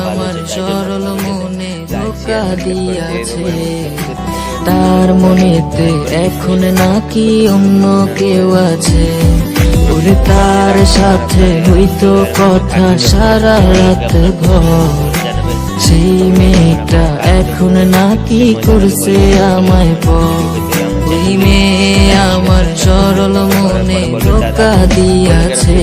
আমার সরল মনে ধোকা দিয়াছে। তার মনেতে এখন নাকি অন্য কেউ আছে। ওরে তার সাথে হইতো কথা সারা রাত ঘর সেই মেয়েটা এখন নাকি করছে আমায় পর। এই মেয়ে আমার সরল মনে ধোকা দিয়াছে।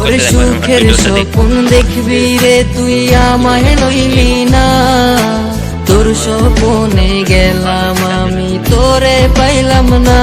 করে রাখবেন আমার দেখবি রে তুই আমায় লইলি না। তোর সপনে গেলাম আমি তোরে পাইলাম না।